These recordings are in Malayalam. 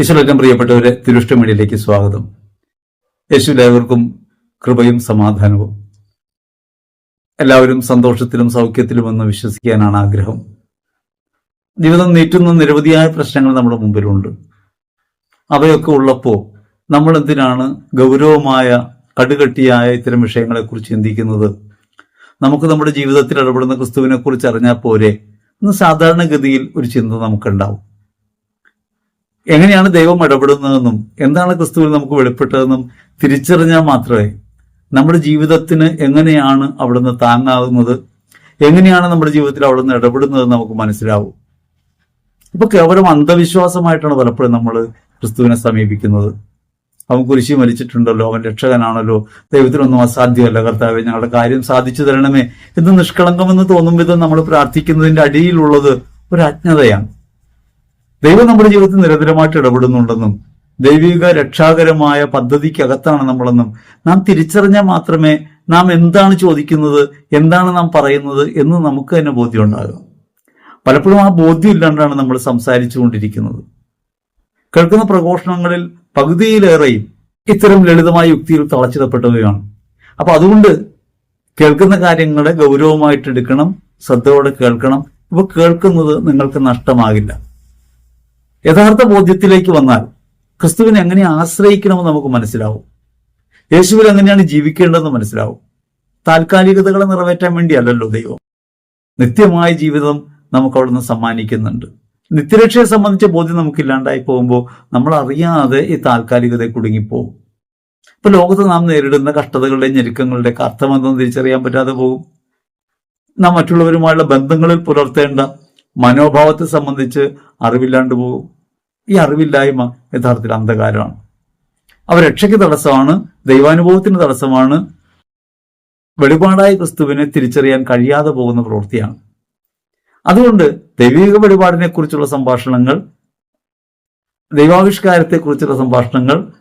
ഈശ്വരറ്റം പ്രിയപ്പെട്ടവരെ തിരുഷ്ടമണിയിലേക്ക് സ്വാഗതം. യേശുലേവർക്കും കൃപയും സമാധാനവും. എല്ലാവരും സന്തോഷത്തിലും സൗഖ്യത്തിലുമെന്ന് വിശ്വസിക്കാനാണ് ആഗ്രഹം. ജീവിതം നീറ്റുന്ന നിരവധിയായ പ്രശ്നങ്ങൾ നമ്മുടെ മുമ്പിലുണ്ട്. അവയൊക്കെ ഉള്ളപ്പോൾ നമ്മൾ എന്തിനാണ് ഗൗരവമായ കടുകട്ടിയായ ഇത്തരം വിഷയങ്ങളെക്കുറിച്ച് ചിന്തിക്കുന്നത്? നമുക്ക് നമ്മുടെ ജീവിതത്തിൽ ഇടപെടുന്ന ക്രിസ്തുവിനെക്കുറിച്ച് അറിഞ്ഞാൽ പോരെ? ഇന്ന് സാധാരണഗതിയിൽ ഒരു ചിന്ത നമുക്കുണ്ടാവും. എങ്ങനെയാണ് ദൈവം ഇടപെടുന്നതെന്നും എന്താണ് ക്രിസ്തുവിൽ നമുക്ക് വെളിപ്പെട്ടതെന്നും തിരിച്ചറിഞ്ഞാൽ മാത്രമേ നമ്മുടെ ജീവിതത്തിന് എങ്ങനെയാണ് അവിടുന്ന് താങ്ങാകുന്നത് എങ്ങനെയാണ് നമ്മുടെ ജീവിതത്തിൽ അവിടുന്ന് ഇടപെടുന്നതെന്ന് നമുക്ക് മനസ്സിലാവും. ഇപ്പൊ കേവലം അന്ധവിശ്വാസമായിട്ടാണ് പലപ്പോഴും നമ്മൾ ക്രിസ്തുവിനെ സമീപിക്കുന്നത്. അവൻ കുരിശി മരിച്ചിട്ടുണ്ടല്ലോ അവൻ രക്ഷകനാണല്ലോ ദൈവത്തിനൊന്നും അസാധ്യമല്ല കർത്താവെ ഞങ്ങളുടെ കാര്യം സാധിച്ചു തരണമേ എന്ന് നിഷ്കളങ്കമെന്ന് തോന്നും വിധം നമ്മൾ പ്രാർത്ഥിക്കുന്നതിന്റെ അടിയിലുള്ളത് ഒരു അജ്ഞതയാണ് ദൈവം നമ്മുടെ ജീവിതത്തിൽ നിരന്തരമായിട്ട് ഇടപെടുന്നുണ്ടെന്നും ദൈവിക രക്ഷാകരമായ പദ്ധതിക്കകത്താണ് നമ്മളെന്നും നാം തിരിച്ചറിഞ്ഞാൽ മാത്രമേ നാം എന്താണ് ചോദിക്കുന്നത് എന്താണ് നാം പറയുന്നത് എന്ന് നമുക്ക് തന്നെ ബോധ്യം ഉണ്ടാകും. പലപ്പോഴും ആ ബോധ്യം ഇല്ലാണ്ടാണ് നമ്മൾ സംസാരിച്ചുകൊണ്ടിരിക്കുന്നത്. കേൾക്കുന്ന പ്രഘോഷണങ്ങളിൽ പകുതിയിലേറെയും ഇത്തരം ലളിതമായ യുക്തിയിൽ തളച്ചിടപ്പെട്ടവയാണ്. അപ്പൊ അതുകൊണ്ട് കേൾക്കുന്ന കാര്യങ്ങളെ ഗൗരവമായിട്ട് എടുക്കണം ശ്രദ്ധയോടെ കേൾക്കണം. ഇപ്പൊ കേൾക്കുന്നത് നിങ്ങൾക്ക് നഷ്ടമാകില്ല. യഥാർത്ഥ ബോധ്യത്തിലേക്ക് വന്നാൽ ക്രിസ്തുവിനെ എങ്ങനെ ആശ്രയിക്കണമെന്ന് നമുക്ക് മനസ്സിലാവും. യേശുവിൽ എങ്ങനെയാണ് ജീവിക്കേണ്ടതെന്ന് മനസ്സിലാവും. താൽക്കാലികതകളെ നിറവേറ്റാൻ വേണ്ടിയല്ലല്ലോ ദൈവം. നിത്യമായ ജീവിതം നമുക്ക് അവിടുന്ന് സമ്മാനിക്കുന്നുണ്ട്. നിത്യരക്ഷയെ സംബന്ധിച്ച ബോധ്യം നമുക്കില്ലാണ്ടായി പോകുമ്പോൾ നമ്മൾ അറിയാതെ ഈ താൽക്കാലികതയെ കുടുങ്ങിപ്പോകും ഇപ്പൊ ലോകത്ത് നാം നേരിടുന്ന കഷ്ടതകളുടെയും ഞെരുക്കങ്ങളുടെയൊക്കെ അർത്ഥമെന്തെന്ന് തിരിച്ചറിയാൻ പറ്റാതെ പോകും. നാം മറ്റുള്ളവരുമായുള്ള ബന്ധങ്ങളിൽ പുലർത്തേണ്ട മനോഭാവത്തെ സംബന്ധിച്ച് അറിവില്ലാണ്ട് പോകും. ഈ അറിവില്ലായ്മ യഥാർത്ഥത്തിൽ അന്ധകാരമാണ്. അവ രക്ഷയ്ക്ക് തടസ്സമാണ് ദൈവാനുഭവത്തിന് തടസ്സമാണ്. വെളിപാടായ ക്രിസ്തുവിനെ തിരിച്ചറിയാൻ കഴിയാതെ പോകുന്ന പ്രവൃത്തിയാണ്. അതുകൊണ്ട് ദൈവിക വെളിപാടിനെ കുറിച്ചുള്ള സംഭാഷണങ്ങൾ ദൈവാവിഷ്കാരത്തെ കുറിച്ചുള്ള സംഭാഷണങ്ങൾ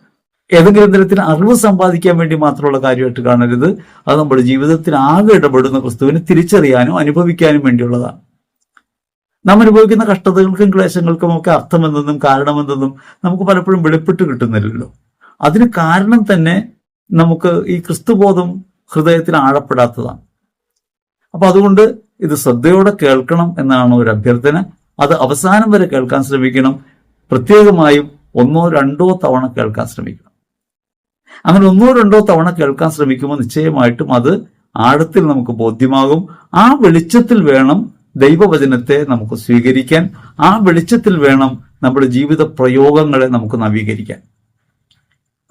ഏതെങ്കിലും തരത്തിൽ അറിവ് സമ്പാദിക്കാൻ വേണ്ടി മാത്രമുള്ള കാര്യമായിട്ട് കാണരുത്. അത് നമ്മുടെ ജീവിതത്തിൽ ആകെ ഇടപെടുന്ന ക്രിസ്തുവിനെ തിരിച്ചറിയാനും അനുഭവിക്കാനും വേണ്ടിയുള്ളതാണ്. നാം അനുഭവിക്കുന്ന കഷ്ടതകൾക്കും ക്ലേശങ്ങൾക്കും ഒക്കെ അർത്ഥമെന്തെന്നും കാരണമെന്തെന്നും നമുക്ക് പലപ്പോഴും വെളിപ്പെട്ട് കിട്ടുന്നില്ലല്ലോ. അതിന് കാരണം തന്നെ നമുക്ക് ഈ ക്രിസ്തുബോധം ഹൃദയത്തിൽ ആഴപ്പെടാത്തതാണ്. അപ്പൊ അതുകൊണ്ട് ഇത് ശ്രദ്ധയോടെ കേൾക്കണം എന്നാണ് ഒരു അഭ്യർത്ഥന. അത് അവസാനം വരെ കേൾക്കാൻ ശ്രമിക്കണം. പ്രത്യേകമായും ഒന്നോ രണ്ടോ തവണ കേൾക്കാൻ ശ്രമിക്കണം. അങ്ങനെ ഒന്നോ രണ്ടോ തവണ കേൾക്കാൻ ശ്രമിക്കുമ്പോൾ നിശ്ചയമായിട്ടും അത് ആഴത്തിൽ നമുക്ക് ബോധ്യമാകും. ആ വെളിച്ചത്തിൽ വേണം ദൈവവചനത്തെ നമുക്ക് സ്വീകരിക്കാൻ ആ വെളിച്ചത്തിൽ വേണം നമ്മുടെ ജീവിത പ്രയോഗങ്ങളെ നമുക്ക് നവീകരിക്കാൻ.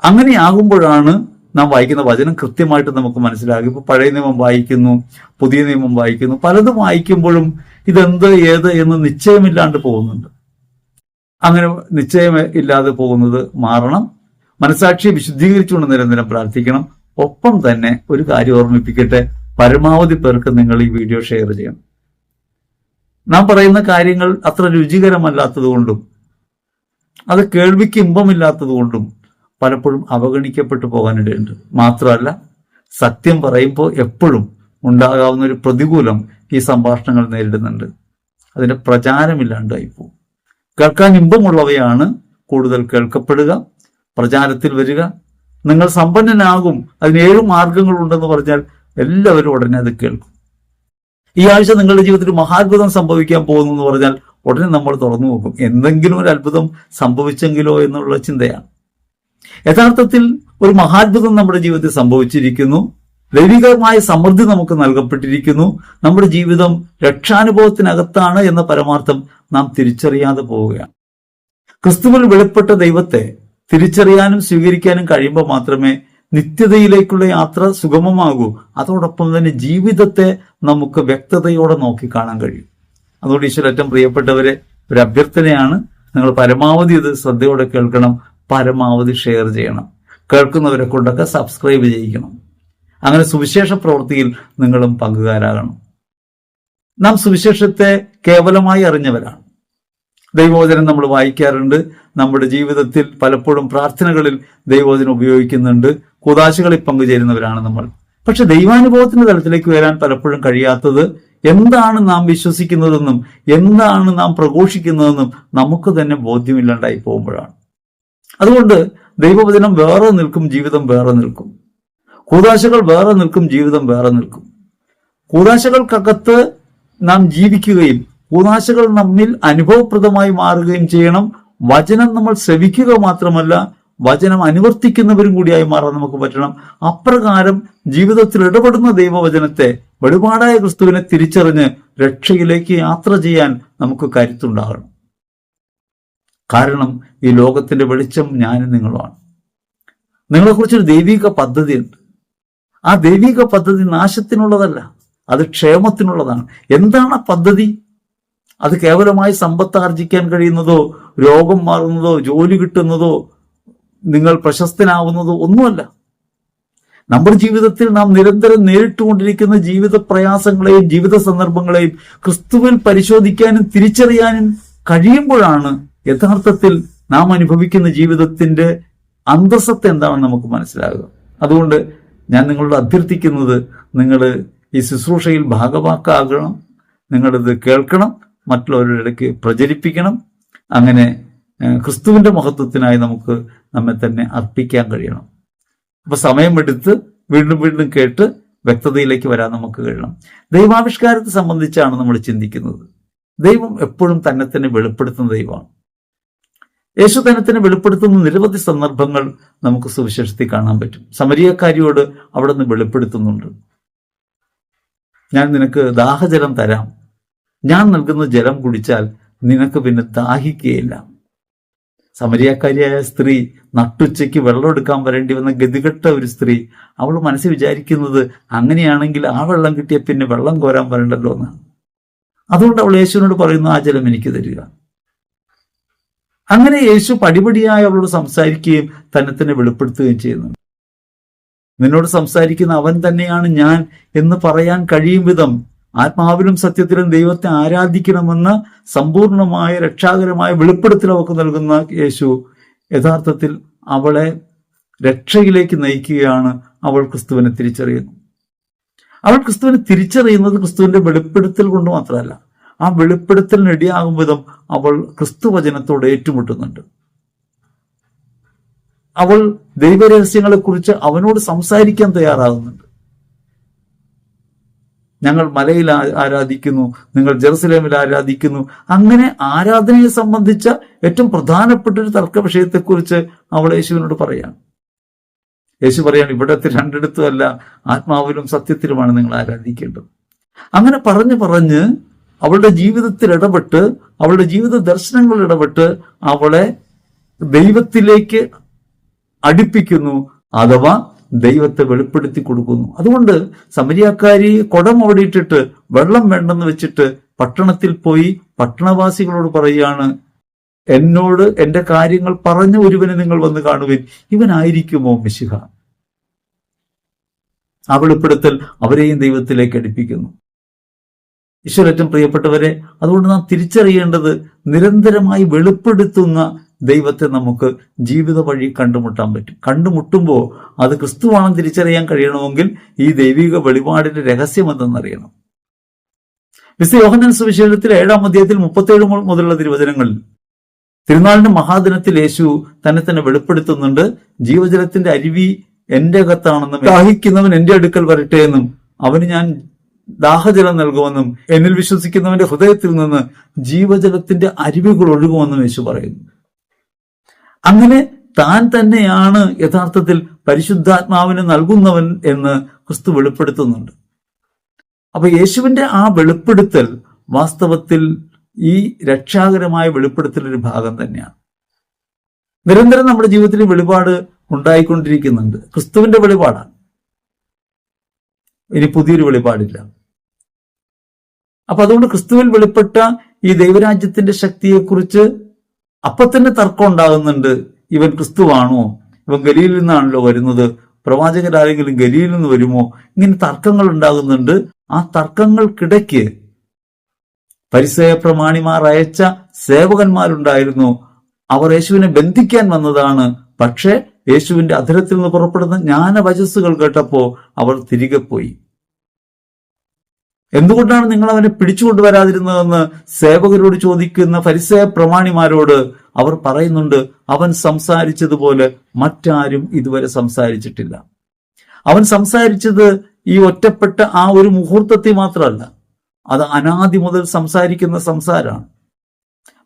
അങ്ങനെയാകുമ്പോഴാണ് നാം വായിക്കുന്ന വചനം കൃത്യമായിട്ട് നമുക്ക് മനസ്സിലാകും. ഇപ്പൊ പഴയ നിയമം വായിക്കുന്നു പുതിയ നിയമം വായിക്കുന്നു. പലതും വായിക്കുമ്പോഴും ഇതെന്ത് ഏത് എന്ന് നിശ്ചയമില്ലാണ്ട് പോകുന്നുണ്ട്. അങ്ങനെ നിശ്ചയം ഇല്ലാതെ പോകുന്നത് മാറണം. മനസാക്ഷിയെ വിശുദ്ധീകരിച്ചുകൊണ്ട് നിരന്തരം പ്രാർത്ഥിക്കണം. ഒപ്പം തന്നെ ഒരു കാര്യം ഓർമ്മിപ്പിക്കട്ടെ. പരമാവധി പേർക്ക് നിങ്ങൾ ഈ വീഡിയോ ഷെയർ ചെയ്യണം. നാം പറയുന്ന കാര്യങ്ങൾ അത്ര രുചികരമല്ലാത്തതുകൊണ്ടും അത് കേൾവിക്ക് ഇമ്പമില്ലാത്തതുകൊണ്ടും പലപ്പോഴും അവഗണിക്കപ്പെട്ടു പോകാനിടയുണ്ട്. മാത്രമല്ല സത്യം പറയുമ്പോൾ എപ്പോഴും ഉണ്ടാകാവുന്ന ഒരു പ്രതികൂലം ഈ സംഭാഷണങ്ങൾ നേരിടുന്നുണ്ട്. അതിന്റെ പ്രചാരമില്ലാണ്ടായി പോകും. കേൾക്കാൻ ഇമ്പമുള്ളവയാണ് കൂടുതൽ കേൾക്കപ്പെടുക പ്രചാരത്തിൽ വരിക. നിങ്ങൾ സമ്പന്നനാകും അതിന് ഏഴ് മാർഗങ്ങളുണ്ടെന്ന് പറഞ്ഞാൽ എല്ലാവരും ഉടനെ അത് കേൾക്കും. ഈ ആഴ്ച നിങ്ങളുടെ ജീവിതത്തിൽ മഹാത്ഭുതം സംഭവിക്കാൻ പോകുന്നു എന്ന് പറഞ്ഞാൽ ഉടനെ നമ്മൾ തുറന്നു നോക്കും. എന്തെങ്കിലും ഒരു അത്ഭുതം സംഭവിച്ചെങ്കിലോ എന്നുള്ള ചിന്തയാണ്. യഥാർത്ഥത്തിൽ ഒരു മഹാത്ഭുതം നമ്മുടെ ജീവിതത്തിൽ സംഭവിച്ചിരിക്കുന്നു. ദൈവികമായ സമൃദ്ധി നമുക്ക് നൽകപ്പെട്ടിരിക്കുന്നു. നമ്മുടെ ജീവിതം രക്ഷാനുഭവത്തിനകത്താണ് എന്ന പരമാർത്ഥം നാം തിരിച്ചറിയാതെ പോവുകയാണ്. ക്രിസ്തുവിൽ വെളിപ്പെട്ട ദൈവത്തെ തിരിച്ചറിയാനും സ്വീകരിക്കാനും കഴിയുമ്പോൾ മാത്രമേ നിത്യതയിലേക്കുള്ള യാത്ര സുഗമമാകൂ. അതോടൊപ്പം തന്നെ ജീവിതത്തെ നമുക്ക് വ്യക്തതയോടെ നോക്കി കാണാൻ കഴിയും. അതുകൊണ്ട് ഈശ്വരറ്റം പ്രിയപ്പെട്ടവരെ ഒരു അഭ്യർത്ഥനയാണ്. നിങ്ങൾ പരമാവധി ഇത് ശ്രദ്ധയോടെ കേൾക്കണം. പരമാവധി ഷെയർ ചെയ്യണം. കേൾക്കുന്നവരെ കൊണ്ടൊക്കെ സബ്സ്ക്രൈബ് ചെയ്യിക്കണം. അങ്ങനെ സുവിശേഷ പ്രവൃത്തിയിൽ നിങ്ങളും പങ്കുകാരാകണം. നാം സുവിശേഷത്തെ കേവലമായി അറിഞ്ഞവരാണ്. ദൈവോചനം നമ്മൾ വായിക്കാറുണ്ട്. നമ്മുടെ ജീവിതത്തിൽ പലപ്പോഴും പ്രാർത്ഥനകളിൽ ദൈവോചനം ഉപയോഗിക്കുന്നുണ്ട്. കുതാശകളിൽ പങ്കുചേരുന്നവരാണ് നമ്മൾ. പക്ഷെ ദൈവാനുഭവത്തിന്റെ തലത്തിലേക്ക് വരാൻ പലപ്പോഴും കഴിയാത്തത് എന്താണ് നാം വിശ്വസിക്കുന്നതെന്നും എന്താണ് നാം പ്രഘോഷിക്കുന്നതെന്നും നമുക്ക് തന്നെ ബോധ്യമില്ലാണ്ടായി പോകുമ്പോഴാണ്. അതുകൊണ്ട് ദൈവവചനം വേറെ നിൽക്കും ജീവിതം വേറെ നിൽക്കും. കൂതാശകൾ വേറെ നിൽക്കും ജീവിതം വേറെ നിൽക്കും. കൂതാശകൾക്കകത്ത് നാം ജീവിക്കുകയും കൂതാശകൾ നമ്മിൽ അനുഭവപ്രദമായി മാറുകയും ചെയ്യണം. വചനം നമ്മൾ ശ്രവിക്കുക മാത്രമല്ല വചനം അനുവർത്തിക്കുന്നവരും കൂടിയായി മാറാൻ നമുക്ക് പറ്റണം. അപ്രകാരം ജീവിതത്തിൽ ഇടപെടുന്ന ദൈവവചനത്തെ വെളിപാടായ ക്രിസ്തുവിനെ തിരിച്ചറിഞ്ഞ് രക്ഷയിലേക്ക് യാത്ര ചെയ്യാൻ നമുക്ക് കരുത്തുണ്ടാകണം. കാരണം ഈ ലോകത്തിന്റെ വെളിച്ചം ഞാനും നിങ്ങളുമാണ്. നിങ്ങളെക്കുറിച്ചൊരു ദൈവിക പദ്ധതിയുണ്ട്. ആ ദൈവിക പദ്ധതി നാശത്തിനുള്ളതല്ല അത് ക്ഷേമത്തിനുള്ളതാണ്. എന്താണ് ആ പദ്ധതി? അത് കേവലമായി സമ്പത്ത് ആർജിക്കാൻ കഴിയുന്നതോ രോഗം മാറുന്നതോ ജോലി കിട്ടുന്നതോ നിങ്ങൾ പ്രശസ്തനാവുന്നത് ഒന്നുമല്ല. നമ്മുടെ ജീവിതത്തിൽ നാം നിരന്തരം നേരിട്ടുകൊണ്ടിരിക്കുന്ന ജീവിത പ്രയാസങ്ങളെയും ജീവിത സന്ദർഭങ്ങളെയും ക്രിസ്തുവിൽ പരിശോധിക്കാനും തിരിച്ചറിയാനും കഴിയുമ്പോഴാണ് യഥാർത്ഥത്തിൽ നാം അനുഭവിക്കുന്ന ജീവിതത്തിന്റെ അന്തസ്സത്ത് എന്താണെന്ന് നമുക്ക് മനസ്സിലാകുക. അതുകൊണ്ട് ഞാൻ നിങ്ങളോട് അഭ്യർത്ഥിക്കുന്നത് നിങ്ങൾ ഈ ശുശ്രൂഷയിൽ ഭാഗവാക്കാകണം നിങ്ങളിത് കേൾക്കണം മറ്റുള്ളവരുടെ ഇടയ്ക്ക് പ്രചരിപ്പിക്കണം. അങ്ങനെ ക്രിസ്തുവിന്റെ മഹത്വത്തിനായി നമുക്ക് നമ്മെ തന്നെ അർപ്പിക്കാൻ കഴിയണം. അപ്പൊ സമയമെടുത്ത് വീണ്ടും വീണ്ടും കേട്ട് വ്യക്തതയിലേക്ക് വരാൻ നമുക്ക് കഴിയണം. ദൈവാവിഷ്കാരത്തെ സംബന്ധിച്ചാണ് നമ്മൾ ചിന്തിക്കുന്നത്. ദൈവം എപ്പോഴും തന്നെ തന്നെ വെളിപ്പെടുത്തുന്ന ദൈവമാണ്. യേശു തന്നെ തന്നെ വെളിപ്പെടുത്തുന്ന നിരവധി സന്ദർഭങ്ങൾ നമുക്ക് സുവിശേഷത്തിൽ കാണാൻ പറ്റും. സമരീയക്കാരിയോട് അവിടെ നിന്ന് വെളിപ്പെടുത്തുന്നുണ്ട്. ഞാൻ നിനക്ക് ദാഹജലം തരാം. ഞാൻ നൽകുന്ന ജലം കുടിച്ചാൽ നിനക്ക് പിന്നെ ദാഹിക്കുകയില്ല. സമരിയാക്കാരിയായ സ്ത്രീ നട്ടുച്ചയ്ക്ക് വെള്ളം എടുക്കാൻ വരേണ്ടി വന്ന ഗതികെട്ട ഒരു സ്ത്രീ അവൾ മനസ്സിൽ വിചാരിക്കുന്നത് അങ്ങനെയാണെങ്കിൽ ആ വെള്ളം കിട്ടിയ പിന്നെ വെള്ളം കോരാൻ വരണ്ടല്ലോ എന്നാണ് അതുകൊണ്ട് അവൾ യേശുവിനോട് പറയുന്നു ആ ജലം എനിക്ക് തരിക. അങ്ങനെ യേശു പടിപടിയായി അവളോട് സംസാരിക്കുകയും തന്നെ തന്നെ വെളിപ്പെടുത്തുകയും ചെയ്യുന്നു. നിന്നോട് സംസാരിക്കുന്ന അവൻ തന്നെയാണ് ഞാൻ എന്ന് പറയാൻ കഴിയും വിധം ആത്മാവിലും സത്യത്തിലും ദൈവത്തെ ആരാധിക്കണമെന്ന് സമ്പൂർണമായ രക്ഷാകരമായ വെളിപ്പെടുത്തൽ നൽകുന്ന യേശു യഥാർത്ഥത്തിൽ അവളെ രക്ഷയിലേക്ക് നയിക്കുകയാണ് അവൾ ക്രിസ്തുവിനെ തിരിച്ചറിയുന്നു. അവൾ ക്രിസ്തുവിനെ തിരിച്ചറിയുന്നത് ക്രിസ്തുവിന്റെ വെളിപ്പെടുത്തൽ കൊണ്ട് മാത്രമല്ല ആ വെളിപ്പെടുത്തലിന് ഇടിയാകും വിധം അവൾ ക്രിസ്തുവചനത്തോട് ഏറ്റുമുട്ടുന്നുണ്ട്. അവൾ ദൈവരഹസ്യങ്ങളെക്കുറിച്ച് അവനോട് സംസാരിക്കാൻ തയ്യാറാകുന്നുണ്ട്. ഞങ്ങൾ മലയിൽ ആരാധിക്കുന്നു നിങ്ങൾ ജെറുസലേമിൽ ആരാധിക്കുന്നു. അങ്ങനെ ആരാധനയെ സംബന്ധിച്ച ഏറ്റവും പ്രധാനപ്പെട്ട ഒരു തർക്ക വിഷയത്തെക്കുറിച്ച് അവൾ യേശുവിനോട് പറയാണ്. യേശു പറയാണ് ഇവിടത്തെ രണ്ടിടത്തും അല്ല ആത്മാവിലും സത്യത്തിലുമാണ് നിങ്ങൾ ആരാധിക്കേണ്ടത്. അങ്ങനെ പറഞ്ഞു പറഞ്ഞ് അവളുടെ ജീവിതത്തിൽ ഇടപെട്ട് അവളുടെ ജീവിത ദർശനങ്ങളിൽ ഇടപെട്ട് അവളെ ദൈവത്തിലേക്ക് അടുപ്പിക്കുന്നു. അഥവാ ദൈവത്തെ വെളിപ്പെടുത്തി കൊടുക്കുന്നു. അതുകൊണ്ട് സമരിയാക്കാരി കുടം അവിടെ ഇട്ടിട്ട് വെള്ളം വേണ്ടെന്ന് വെച്ചിട്ട് പട്ടണത്തിൽ പോയി പട്ടണവാസികളോട് പറയുകയാണ് എന്നോട് എന്റെ കാര്യങ്ങൾ പറഞ്ഞ ഒരുവനെ നിങ്ങൾ വന്ന് കാണുവിൻ. ഇവനായിരിക്കുമോ മിശിഹ? ആ വെളിപ്പെടുത്തൽ അവരെയും ദൈവത്തിലേക്ക് അടുപ്പിക്കുന്നു. ഈശ്വരറ്റം പ്രിയപ്പെട്ടവരെ അതുകൊണ്ട് നാം തിരിച്ചറിയേണ്ടത് നിരന്തരമായി വെളിപ്പെടുത്തുന്ന ദൈവത്തെ നമുക്ക് ജീവിത വഴി കണ്ടുമുട്ടാൻ പറ്റും. കണ്ടുമുട്ടുമ്പോൾ അത് ക്രിസ്തുവാണെന്ന് തിരിച്ചറിയാൻ കഴിയണമെങ്കിൽ ഈ ദൈവിക വെളിപാടിന്റെ രഹസ്യം എന്തെന്നറിയണം വിശുദ്ധ യോഹനൻ സുവിശേഷത്തിൽ ഏഴാം അധ്യായത്തിൽ മുപ്പത്തേഴ് മുതലുള്ള തിരുവചനങ്ങളിൽ തിരുനാളിന്റെ മഹാദിനത്തിൽ യേശു തന്നെ തന്നെ വെളിപ്പെടുത്തുന്നുണ്ട് ജീവജലത്തിന്റെ അരുവി എന്റെ അകത്താണെന്നും ദാഹിക്കുന്നവൻ എന്റെ അടുക്കൽ വരട്ടെ എന്നും അവന് ഞാൻ ദാഹജലം നൽകുമെന്നും എന്നിൽ വിശ്വസിക്കുന്നവന്റെ ഹൃദയത്തിൽ നിന്ന് ജീവജലത്തിന്റെ അരുവികൾ ഒഴുകുമെന്നും യേശു പറയുന്നു. അങ്ങനെ താൻ തന്നെയാണ് യഥാർത്ഥത്തിൽ പരിശുദ്ധാത്മാവിന് നൽകുന്നവൻ എന്ന് ക്രിസ്തു വെളിപ്പെടുത്തുന്നുണ്ട്. അപ്പൊ യേശുവിന്റെ ആ വെളിപ്പെടുത്തൽ വാസ്തവത്തിൽ ഈ രക്ഷാകരമായ വെളിപ്പെടുത്തലൊരു ഭാഗം തന്നെയാണ്. നിരന്തരം നമ്മുടെ ജീവിതത്തിൽ വെളിപാട് ഉണ്ടായിക്കൊണ്ടിരിക്കുന്നുണ്ട്. ക്രിസ്തുവിന്റെ വെളിപാടാണ്. ഇനി പുതിയൊരു വെളിപാടില്ല. അപ്പൊ അതുകൊണ്ട് ക്രിസ്തുവിൽ വെളിപ്പെട്ട ഈ ദൈവരാജ്യത്തിന്റെ ശക്തിയെക്കുറിച്ച് അപ്പൊ തന്നെ തർക്കം ഉണ്ടാകുന്നുണ്ട്. ഇവൻ ക്രിസ്തുവാണോ ഇവൻ ഗലിയിൽ നിന്നാണല്ലോ വരുന്നത്. പ്രവാചകരാരെങ്കിലും ഗലിയിൽ നിന്ന് വരുമോ? ഇങ്ങനെ തർക്കങ്ങൾ ഉണ്ടാകുന്നുണ്ട്. ആ തർക്കങ്ങൾക്കിടയ്ക്ക് പരിസയ പ്രമാണിമാർ അയച്ച സേവകന്മാരുണ്ടായിരുന്നു. അവർ യേശുവിനെ ബന്ധിക്കാൻ വന്നതാണ്. പക്ഷേ യേശുവിന്റെ അധരത്തിൽ നിന്ന് പുറപ്പെടുന്ന ജ്ഞാനവചസ്സുകൾ കേട്ടപ്പോ അവർ തിരികെ പോയി. എന്തുകൊണ്ടാണ് നിങ്ങൾ അവനെ പിടിച്ചുകൊണ്ടുവരാതിരുന്നതെന്ന് സേവകരോട് ചോദിക്കുന്ന പരിസയ പ്രമാണിമാരോട് അവർ പറയുന്നുണ്ട് അവൻ സംസാരിച്ചതുപോലെ മറ്റാരും ഇതുവരെ സംസാരിച്ചിട്ടില്ല. അവൻ സംസാരിച്ചത് ഈ ഒറ്റപ്പെട്ട ആ ഒരു മുഹൂർത്തത്തിൽ മാത്രമല്ല അത് അനാദി മുതൽ സംസാരിക്കുന്ന സംസാരമാണ്.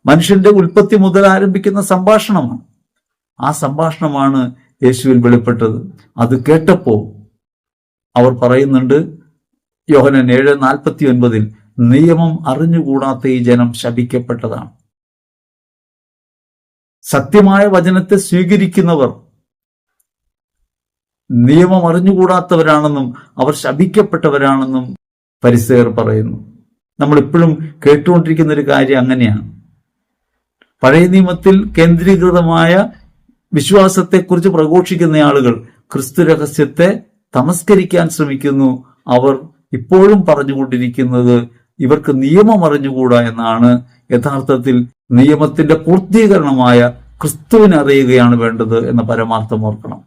മനുഷ്യന്റെ ഉൽപ്പത്തി മുതൽ ആരംഭിക്കുന്ന സംഭാഷണമാണ്. ആ സംഭാഷണമാണ് യേശുവിൽ വെളിപ്പെട്ടത്. അത് കേട്ടപ്പോ അവർ പറയുന്നുണ്ട് യോഹനൻ ഏഴ് നാൽപ്പത്തി ഒൻപതിൽ നിയമം അറിഞ്ഞുകൂടാത്ത ഈ ജനം ശപിക്കപ്പെട്ടതാണ്. സത്യമായ വചനത്തെ സ്വീകരിക്കുന്നവർ നിയമം അറിഞ്ഞുകൂടാത്തവരാണെന്നും അവർ ശപിക്കപ്പെട്ടവരാണെന്നും പരിസേർ പറയുന്നു. നമ്മൾ ഇപ്പോഴും കേട്ടുകൊണ്ടിരിക്കുന്ന ഒരു കാര്യം അങ്ങനെയാണ്. പഴയ നിയമത്തിൽ കേന്ദ്രീകൃതമായ വിശ്വാസത്തെക്കുറിച്ച് പ്രഘോഷിക്കുന്ന ആളുകൾ ക്രിസ്തു രഹസ്യത്തെ തമസ്കരിക്കാൻ ശ്രമിക്കുന്നു. അവർ ഇപ്പോഴും പറഞ്ഞുകൊണ്ടിരിക്കുന്നത് ഇവർക്ക് നിയമം അറിഞ്ഞുകൂടാ എന്നാണ്. യഥാർത്ഥത്തിൽ നിയമത്തിന്റെ പൂർത്തീകരണമായ ക്രിസ്തുവിനെ അറിയുകയാണ് വേണ്ടത് എന്ന പരമാർത്ഥം ഓർക്കണം.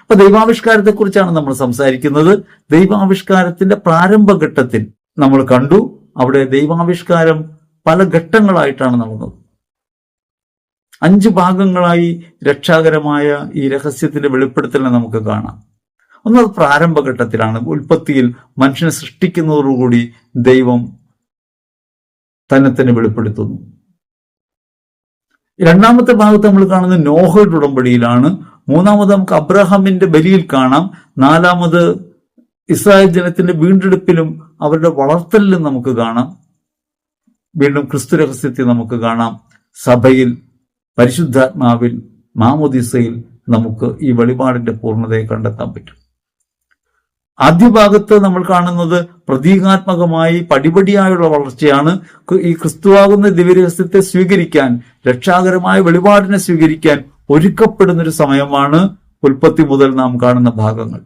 അപ്പൊ ദൈവാവിഷ്കാരത്തെ കുറിച്ചാണ് നമ്മൾ സംസാരിക്കുന്നത്. ദൈവാവിഷ്കാരത്തിന്റെ പ്രാരംഭഘട്ടത്തിൽ നമ്മൾ കണ്ടു. അവിടെ ദൈവാവിഷ്കാരം പല ഘട്ടങ്ങളായിട്ടാണ് നടന്നത്. അഞ്ച് ഭാഗങ്ങളായി രക്ഷാകരമായ ഈ രഹസ്യത്തിന്റെ വെളിപ്പെടുത്തലിനെ നമുക്ക് കാണാം. ഒന്നത് പ്രാരംഭഘട്ടത്തിലാണ് ഉൽപ്പത്തിയിൽ മനുഷ്യനെ സൃഷ്ടിക്കുന്നതോടുകൂടി ദൈവം തന്നെ തന്നെ വെളിപ്പെടുത്തുന്നു. രണ്ടാമത്തെ ഭാഗത്ത് നമ്മൾ കാണുന്നത് നോഹയുടെ ഉടമ്പടിയിലാണ്. മൂന്നാമത് നമുക്ക് അബ്രഹാമിന്റെ ബലിയിൽ കാണാം. നാലാമത് ഇസ്രായേൽ ജനത്തിന്റെ വീണ്ടെടുപ്പിലും അവരുടെ വളർത്തലിലും നമുക്ക് കാണാം. വീണ്ടും ക്രിസ്തു രഹസ്യത്തെ നമുക്ക് കാണാം. സഭയിൽ പരിശുദ്ധാത്മാവിൽ മാമോദിസയിൽ നമുക്ക് ഈ വെളിപാടിന്റെ പൂർണതയെ കണ്ടെത്താൻ പറ്റും. ആദ്യ ഭാഗത്ത് നമ്മൾ കാണുന്നത് പ്രതീകാത്മകമായി പടിപടിയായുള്ള വളർച്ചയാണ്. ഈ ക്രിസ്തുവാകുന്ന ദിവ്യരഹസ്യത്തെ സ്വീകരിക്കാൻ രക്ഷാകരമായ വെളിപാടിനെ സ്വീകരിക്കാൻ ഒരുക്കപ്പെടുന്ന ഒരു സമയമാണ് ഉൽപ്പത്തി മുതൽ നാം കാണുന്ന ഭാഗങ്ങൾ.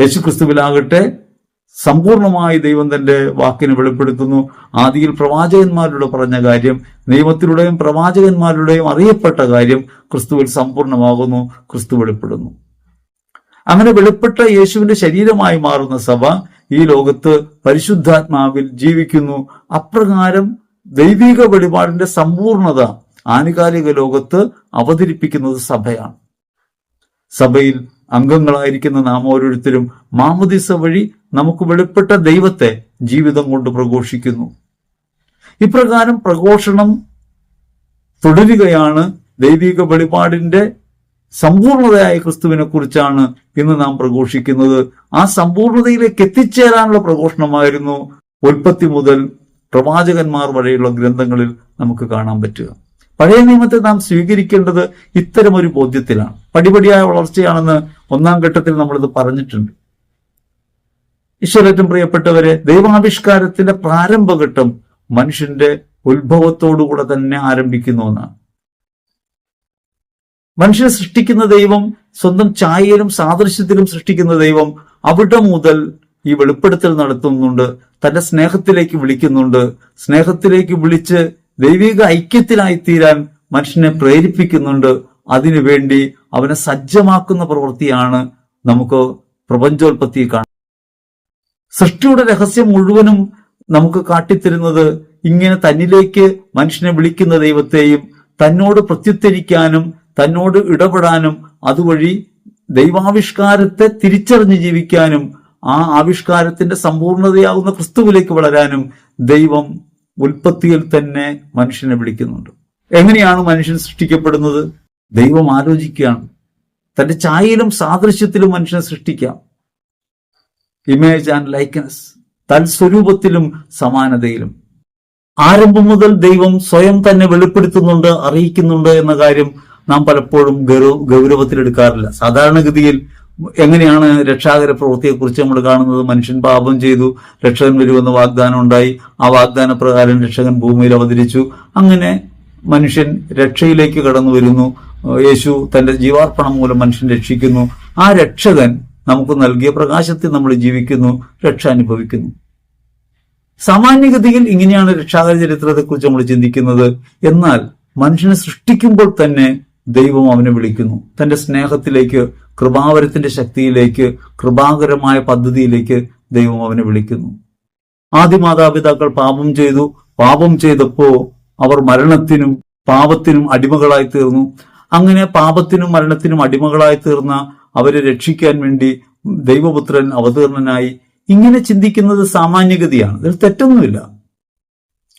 യേശു ക്രിസ്തുവിലാകട്ടെ സമ്പൂർണമായി ദൈവം തന്റെ വാക്കിനെ വെളിപ്പെടുത്തുന്നു. ആദിയിൽ പ്രവാചകന്മാരുടെ പറഞ്ഞ കാര്യം നിയമത്തിലൂടെയും പ്രവാചകന്മാരുടെയും അറിയപ്പെട്ട കാര്യം ക്രിസ്തുവിൽ സമ്പൂർണമാകുന്നു ക്രിസ്തു വെളിപ്പെടുന്നു. അങ്ങനെ വെളിപ്പെട്ട യേശുവിന്റെ ശരീരമായി മാറുന്ന സഭ ഈ ലോകത്ത് പരിശുദ്ധാത്മാവിൽ ജീവിക്കുന്നു. അപ്രകാരം ദൈവിക വെളിപാടിന്റെ സമ്പൂർണത ആനുകാലിക ലോകത്ത് അവതരിപ്പിക്കുന്നത് സഭയാണ്. സഭയിൽ അംഗങ്ങളായിരിക്കുന്ന നാം ഓരോരുത്തരും മാമുദിസ വഴി നമുക്ക് വെളിപ്പെട്ട ദൈവത്തെ ജീവിതം കൊണ്ട് പ്രഘോഷിക്കുന്നു. ഇപ്രകാരം പ്രഘോഷണം തുടരുകയാണ് ദൈവിക വെളിപാടിന്റെ സമ്പൂർണതയായ ക്രിസ്തുവിനെ കുറിച്ചാണ് ഇന്ന് നാം പ്രഘോഷിക്കുന്നത്. ആ സമ്പൂർണതയിലേക്ക് എത്തിച്ചേരാനുള്ള പ്രഘോഷണമായിരുന്നു ഉൽപ്പത്തി മുതൽ പ്രവാചകന്മാർ വരെയുള്ള ഗ്രന്ഥങ്ങളിൽ നമുക്ക് കാണാൻ പറ്റുക. പഴയ നിയമത്തെ നാം സ്വീകരിക്കേണ്ടത് ഇത്തരമൊരു ബോധ്യത്തിലാണ്. പടിപടിയായ വളർച്ചയാണെന്ന് ഒന്നാം ഘട്ടത്തിൽ നമ്മളിത് പറഞ്ഞിട്ടുണ്ട്. ഈശ്വരറ്റം പ്രിയപ്പെട്ടവരെ ദൈവാവിഷ്കാരത്തിന്റെ പ്രാരംഭഘട്ടം മനുഷ്യന്റെ ഉത്ഭവത്തോടുകൂടെ തന്നെ ആരംഭിക്കുന്നു എന്നാണ് മനുഷ്യനെ സൃഷ്ടിക്കുന്ന ദൈവം സ്വന്തം ഛായയിലും സാദൃശ്യത്തിലും സൃഷ്ടിക്കുന്ന ദൈവം അവിടെ മുതൽ ഈ വെളിപ്പെടുത്തൽ നടത്തുന്നുണ്ട് തന്റെ സ്നേഹത്തിലേക്ക് വിളിക്കുന്നുണ്ട്. സ്നേഹത്തിലേക്ക് വിളിച്ച് ദൈവിക ഐക്യത്തിലായി തീരാൻ മനുഷ്യനെ പ്രേരിപ്പിക്കുന്നുണ്ട്. അതിനുവേണ്ടി അവനെ സജ്ജമാക്കുന്ന പ്രവൃത്തിയാണ് നമുക്ക് പ്രപഞ്ചോൽപത്തി കാണാം സൃഷ്ടിയുടെ രഹസ്യം മുഴുവനും നമുക്ക് കാട്ടിത്തരുന്നത് ഇങ്ങനെ തന്നിലേക്ക് മനുഷ്യനെ വിളിക്കുന്ന ദൈവത്തെയും തന്നോട് പ്രത്യുത്തരിക്കാനും തന്നോട് ഇടപെടാനും അതുവഴി ദൈവാവിഷ്കാരത്തെ തിരിച്ചറിഞ്ഞ് ജീവിക്കാനും ആ ആവിഷ്കാരത്തിന്റെ സമ്പൂർണതയാകുന്ന ക്രിസ്തുവിലേക്ക് വളരാനും ദൈവം ഉൽപ്പത്തിയിൽ തന്നെ മനുഷ്യനെ വിളിക്കുന്നുണ്ട് എങ്ങനെയാണ് മനുഷ്യൻ സൃഷ്ടിക്കപ്പെടുന്നത്? ദൈവം ആലോചിക്കുകയാണ്. തന്റെ ഛായയിലും സാദൃശ്യത്തിലും മനുഷ്യനെ സൃഷ്ടിക്കാം. ഇമേജ് ആൻഡ് ലൈക്കനസ് തൽസ്വരൂപത്തിലും സമാനതയിലും. ആരംഭം മുതൽ ദൈവം സ്വയം തന്നെ വെളിപ്പെടുത്തുന്നുണ്ട് അറിയിക്കുന്നുണ്ട് എന്ന കാര്യം നാം പലപ്പോഴും ഗൗരവ ഗൗരവത്തിലെടുക്കാറില്ല. സാധാരണഗതിയിൽ എങ്ങനെയാണ് രക്ഷാകര പ്രവൃത്തിയെക്കുറിച്ച് നമ്മൾ കാണുന്നത്? മനുഷ്യൻ പാപം ചെയ്തു രക്ഷകൻ വരുമെന്ന് വാഗ്ദാനം ഉണ്ടായി. ആ വാഗ്ദാന പ്രകാരം രക്ഷകൻ ഭൂമിയിൽ അവതരിച്ചു. അങ്ങനെ മനുഷ്യൻ രക്ഷയിലേക്ക് കടന്നു വരുന്നു. യേശു തന്റെ ജീവാർപ്പണം മൂലം മനുഷ്യൻ രക്ഷിക്കുന്നു. ആ രക്ഷകൻ നമുക്ക് നൽകിയ പ്രകാശത്തിൽ നമ്മൾ ജീവിക്കുന്നു രക്ഷ അനുഭവിക്കുന്നു. സാമാന്യഗതിയിൽ ഇങ്ങനെയാണ് രക്ഷാകര ചരിത്രത്തെക്കുറിച്ച് നമ്മൾ ചിന്തിക്കുന്നത്. എന്നാൽ മനുഷ്യനെ സൃഷ്ടിക്കുമ്പോൾ തന്നെ ദൈവം അവനെ വിളിക്കുന്നു. തന്റെ സ്നേഹത്തിലേക്ക് കൃപാവരത്തിന്റെ ശക്തിയിലേക്ക് കൃപാകരമായ പദ്ധതിയിലേക്ക് ദൈവം അവനെ വിളിക്കുന്നു. ആദ്യ മാതാപിതാക്കൾ പാപം ചെയ്തു. പാപം ചെയ്തപ്പോ അവർ മരണത്തിനും പാപത്തിനും അടിമകളായി തീർന്നു. അങ്ങനെ പാപത്തിനും മരണത്തിനും അടിമകളായി തീർന്ന അവരെ രക്ഷിക്കാൻ വേണ്ടി ദൈവപുത്രൻ അവതീർണനായി. ഇങ്ങനെ ചിന്തിക്കുന്നത് സാമാന്യഗതിയാണ്. ഇതിൽ തെറ്റൊന്നുമില്ല.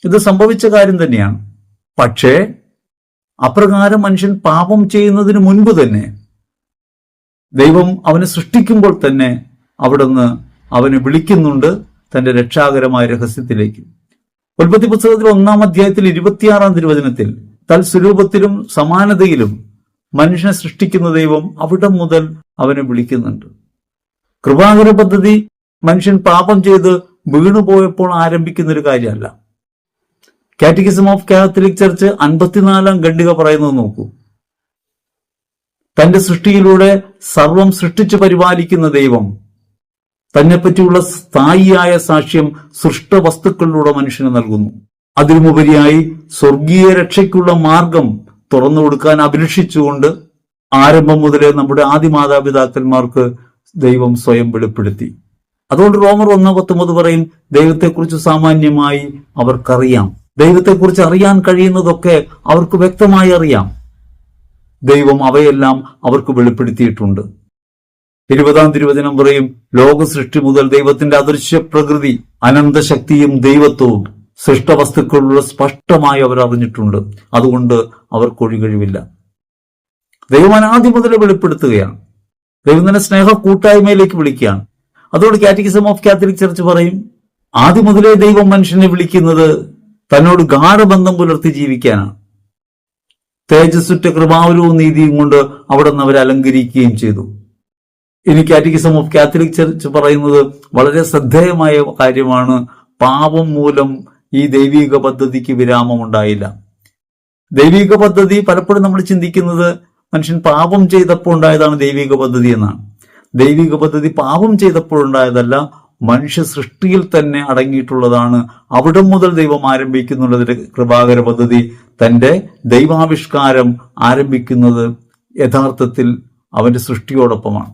ഇത് സംഭവിച്ച കാര്യം തന്നെയാണ്. പക്ഷേ അപ്രകാരം മനുഷ്യൻ പാപം ചെയ്യുന്നതിന് മുൻപ് തന്നെ ദൈവം അവനെ സൃഷ്ടിക്കുമ്പോൾ തന്നെ അവിടുന്ന് അവനെ വിളിക്കുന്നുണ്ട് തന്റെ രക്ഷാകരമായ രഹസ്യത്തിലേക്ക്. ഉൽപ്പത്തി പുസ്തകത്തിൽ ഒന്നാം അധ്യായത്തിൽ ഇരുപത്തിയാറാം തിരുവചനത്തിൽ തൽസ്വരൂപത്തിലും സമാനതയിലും മനുഷ്യനെ സൃഷ്ടിക്കുന്ന ദൈവം അവിടെ മുതൽ അവനെ വിളിക്കുന്നുണ്ട്. കൃപാകര പദ്ധതി മനുഷ്യൻ പാപം ചെയ്ത് വീണുപോയപ്പോൾ ആരംഭിക്കുന്ന ഒരു കാര്യമല്ല. കാറ്റഗിസം ഓഫ് കാത്തലിക് ചർച്ച് അൻപത്തിനാലാം ഖണ്ഡിക പറയുന്നത് നോക്കൂ. തന്റെ സൃഷ്ടിയിലൂടെ സർവം സൃഷ്ടിച്ചു പരിപാലിക്കുന്ന ദൈവം തന്നെപ്പറ്റിയുള്ള സ്ഥായിയായ സാക്ഷ്യം സൃഷ്ട വസ്തുക്കളിലൂടെ മനുഷ്യന് നൽകുന്നു. അതിനുമുപരിയായി സ്വർഗീയ രക്ഷയ്ക്കുള്ള മാർഗം തുറന്നു കൊടുക്കാൻ അഭിലഷിച്ചുകൊണ്ട് ആരംഭം മുതലേ നമ്മുടെ ആദ്യ മാതാപിതാക്കന്മാർക്ക് ദൈവം സ്വയം വെളിപ്പെടുത്തി. അതുകൊണ്ട് റോമർ ഒന്ന് പത്തൊമ്പത് പറയും ദൈവത്തെക്കുറിച്ച് സാമാന്യമായി അവർക്കറിയാം. ദൈവത്തെക്കുറിച്ച് അറിയാൻ കഴിയുന്നതൊക്കെ അവർക്ക് വ്യക്തമായി അറിയാം. ദൈവം അവയെല്ലാം അവർക്ക് വെളിപ്പെടുത്തിയിട്ടുണ്ട്. ഇരുപതാം തിരുവചനം പറയും ലോക സൃഷ്ടി മുതൽ ദൈവത്തിന്റെ അദൃശ്യ പ്രകൃതി അനന്തശക്തിയും ദൈവത്വവും സൃഷ്ടവസ്തുക്കളുള്ള സ്പഷ്ടമായി അവർ അറിഞ്ഞിട്ടുണ്ട്. അതുകൊണ്ട് അവർക്ക് ഒഴികഴിവില്ല. ദൈവം അനാദ്യം മുതൽ വെളിപ്പെടുത്തുകയാണ്. ദൈവം തന്നെ സ്നേഹ കൂട്ടായ്മയിലേക്ക് വിളിക്കുകയാണ്. അതോട് കാറ്റഗിസം ഓഫ് കാത്തലിക് ചർച്ച് പറയും ആദ്യം മുതലേ ദൈവം മനുഷ്യനെ വിളിക്കുന്നത് തന്നോട് ഗാഠബന്ധം പുലർത്തി ജീവിക്കാനാണ്. തേജസ്സുറ്റ കൃപാവരവും നീതിയും കൊണ്ട് അവിടെ നിന്ന് അവരെ അലങ്കരിക്കുകയും ചെയ്തു. ഇനി കാറ്റിക്സം ഓഫ് കാത്തലിക് ചർച്ച് പറയുന്നത് വളരെ ശ്രദ്ധേയമായ കാര്യമാണ്. പാപം മൂലം ഈ ദൈവിക പദ്ധതിക്ക് വിരാമം ഉണ്ടായില്ല ദൈവിക പദ്ധതി പലപ്പോഴും നമ്മൾ ചിന്തിക്കുന്നത് മനുഷ്യൻ പാപം ചെയ്തപ്പോൾ ഉണ്ടായതാണ് ദൈവിക പദ്ധതി എന്നാണ്. ദൈവിക പദ്ധതി പാപം ചെയ്തപ്പോൾ ഉണ്ടായതല്ല മനുഷ്യ സൃഷ്ടിയിൽ തന്നെ അടങ്ങിയിട്ടുള്ളതാണ്. അവിടെ മുതൽ ദൈവം ആരംഭിക്കുന്നുള്ളതിന്റെ കൃപാകര പദ്ധതി തന്റെ ദൈവാവിഷ്കാരം ആരംഭിക്കുന്നത് യഥാർത്ഥത്തിൽ അവന്റെ സൃഷ്ടിയോടൊപ്പമാണ്.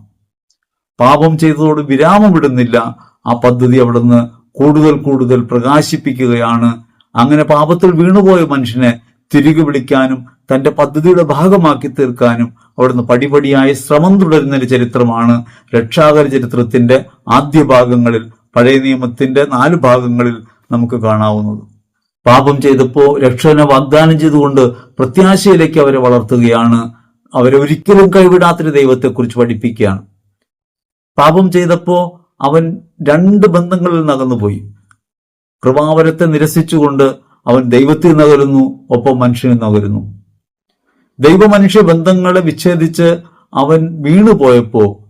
പാപം ചെയ്തതോട് വിരാമമിടുന്നില്ല ആ പദ്ധതി അവിടുന്ന് കൂടുതൽ കൂടുതൽ പ്രകാശിപ്പിക്കുകയാണ്. അങ്ങനെ പാപത്തിൽ വീണുപോയ മനുഷ്യനെ തിരികെ വിളിക്കാനും തന്റെ പദ്ധതിയുടെ ഭാഗമാക്കി തീർക്കാനും അവിടുന്ന് പടിപടിയായി ശ്രമം തുടരുന്ന ഒരു ചരിത്രമാണ് രക്ഷാകര ചരിത്രത്തിന്റെ ആദ്യ ഭാഗങ്ങളിൽ പഴയ നിയമത്തിന്റെ നാല് ഭാഗങ്ങളിൽ നമുക്ക് കാണാവുന്നത്. പാപം ചെയ്തപ്പോ രക്ഷനെ വാഗ്ദാനം ചെയ്തുകൊണ്ട് പ്രത്യാശയിലേക്ക് അവരെ വളർത്തുകയാണ്. അവരെ ഒരിക്കലും കൈവിടാത്തൊരു ദൈവത്തെക്കുറിച്ച് പഠിപ്പിക്കുകയാണ്. പാപം ചെയ്തപ്പോ അവൻ രണ്ട് ബന്ധങ്ങളിൽ നകന്നുപോയി. കൃപാവരത്തെ നിരസിച്ചുകൊണ്ട് അവൻ ദൈവത്തിൽ നകരുന്നു ഒപ്പം മനുഷ്യനിൽ നകരുന്നു. ദൈവമനുഷ്യ ബന്ധങ്ങളെ വിച്ഛേദിച്ച് അവൻ വീണുപോയപ്പോ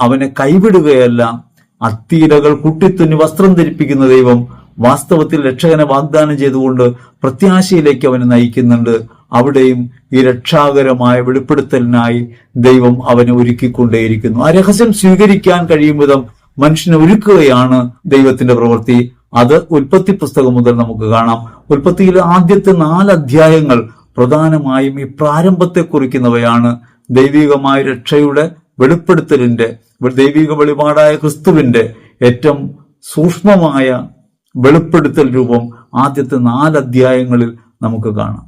അവനെ കൈവിടുകയല്ല അത്തീരകൾ കുട്ടിത്തുന്നി വസ്ത്രം ധരിപ്പിക്കുന്ന ദൈവം വാസ്തവത്തിൽ രക്ഷകനെ വാഗ്ദാനം ചെയ്തുകൊണ്ട് പ്രത്യാശയിലേക്ക് അവനെ നയിക്കുന്നുണ്ട്. അവിടെയും ഈ രക്ഷാകരമായ വെളിപ്പെടുത്തലിനായി ദൈവം അവനെ ഒരുക്കിക്കൊണ്ടേയിരിക്കുന്നു. ആ രഹസ്യം സ്വീകരിക്കാൻ കഴിയും വിധം മനുഷ്യനെ ഒരുക്കുകയാണ് ദൈവത്തിന്റെ പ്രവൃത്തി. അത് ഉൽപ്പത്തി പുസ്തകം മുതൽ നമുക്ക് കാണാം. ഉൽപ്പത്തിയിലെ ആദ്യത്തെ നാല് അധ്യായങ്ങൾ പ്രധാനമായും ഈ പ്രാരംഭത്തെ കുറിക്കുന്നവയാണ്. ദൈവികമായ രക്ഷയുടെ വെളിപ്പെടുത്തലിന്റെ ദൈവിക വെളിപാടായ ക്രിസ്തുവിന്റെ ഏറ്റവും സൂക്ഷ്മമായ വെളിപ്പെടുത്തൽ രൂപം ആദ്യത്തെ നാല് അധ്യായങ്ങളിൽ നമുക്ക് കാണാം.